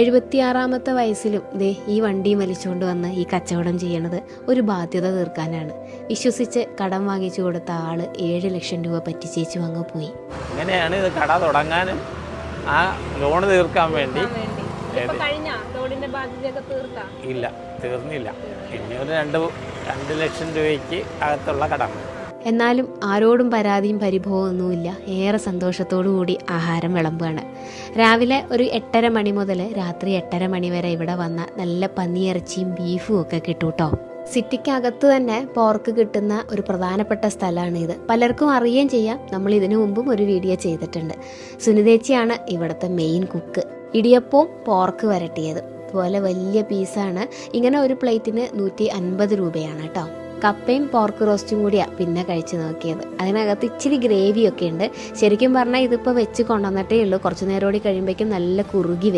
എഴുപത്തിയാറാമത്തെ വയസ്സിലും ദേ ഈ വണ്ടിയും വലിച്ചുകൊണ്ട് വന്ന് ഈ കച്ചവടം ചെയ്യണത് ഒരു ബാധ്യത തീർക്കാനാണ്. വിശ്വസിച്ച് കടം വാങ്ങിച്ചു കൊടുത്ത ആൾ ഏഴ് ലക്ഷം രൂപ പറ്റിച്ചേച്ചു അങ്ങ് പോയി. ഇങ്ങനെയാണ് ഇത് കട തുടങ്ങാനും ആ ലോൺ തീർക്കാൻ വേണ്ടി ഇപ്പൊ കഴിഞ്ഞ? ലോഡിന്റെ ബാധ്യതയൊക്കെ തീർക്കാം ഇല്ല തീർന്നില്ല. ഇനി ഒരു രണ്ട് രണ്ട് ലക്ഷം രൂപയ്ക്ക് അകത്തുള്ള കടം. എന്നാലും ആരോടും പരാതിയും പരിഭവമൊന്നുമില്ല ഏറെ കൂടി ആഹാരം വിളമ്പുകയാണ് രാവിലെ ഒരു എട്ടര മണി മുതൽ രാത്രി എട്ടര മണി വരെ ഇവിടെ വന്ന നല്ല പന്നിയിറച്ചിയും ബീഫും ഒക്കെ കിട്ടും കേട്ടോ സിറ്റിക്കകത്ത് തന്നെ പോർക്ക് കിട്ടുന്ന ഒരു പ്രധാനപ്പെട്ട സ്ഥലമാണ് ഇത് പലർക്കും അറിയുകയും ചെയ്യാം. നമ്മൾ ഇതിനു മുമ്പും ഒരു വീഡിയോ ചെയ്തിട്ടുണ്ട്. സുനിതേച്ചിയാണ് ഇവിടുത്തെ മെയിൻ കുക്ക് ഇടിയപ്പവും പോർക്ക് വരട്ടിയത്. അതുപോലെ വലിയ പീസാണ് ഇങ്ങനെ ഒരു പ്ലേറ്റിന് നൂറ്റി അൻപത് രൂപയാണ് കേട്ടോ. കപ്പയും പോർക്ക് റോസ്റ്റും കൂടിയാണ് പിന്നെ കഴിച്ചു നോക്കിയത്. അതിനകത്ത് ഇച്ചിരി ഗ്രേവിയൊക്കെ ഉണ്ട്. ശരിക്കും പറഞ്ഞാൽ ഇതിപ്പോൾ വെച്ച് കൊണ്ടുവന്നിട്ടേ ഉള്ളൂ. കുറച്ച് നേരം കൂടി കഴിയുമ്പോഴേക്കും നല്ല കുറുകി